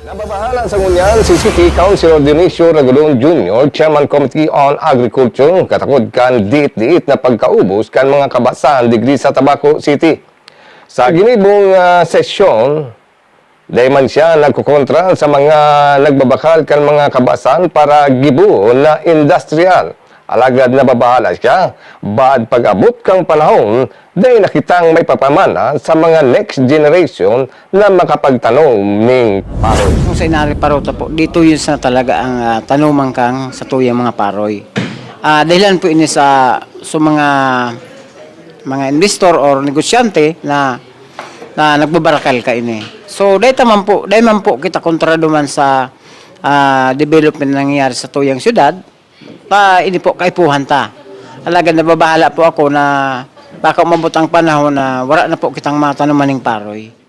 Nababahala sa ngunyan si City Councilor Dionisio Ragulon Jr., Chairman Committee on Agriculture, katakod kan diit-diit na pagkaubos kan mga kabasan digri sa Tabaco City. Sa ginibong ah, sesyon, dahil man siya nagkukontra sa mga nagbabakal kan mga kabasan para gibo na industrial. Alagad na babahala siya, bad pag-abot kang panahon, dahil nakitang may papamana sa mga next generation na makapagtanong ning paroy. Kung sa inari parota po, dito yun sa talaga ang uh, tanumang kang sa tuyang mga paroy. Ah, dahilan po ini sa sa mga mga investor or negosyante na na nagbabarakal ka ini. So dahil man po, dahil man po kita kontrado man sa ah, development na nangyayari sa tuyang syudad, pa ini po kaipuhan ta. Alaga nababahala po ako na baka umabot ang panahon na wala na po kitang mga tanumaning paroy.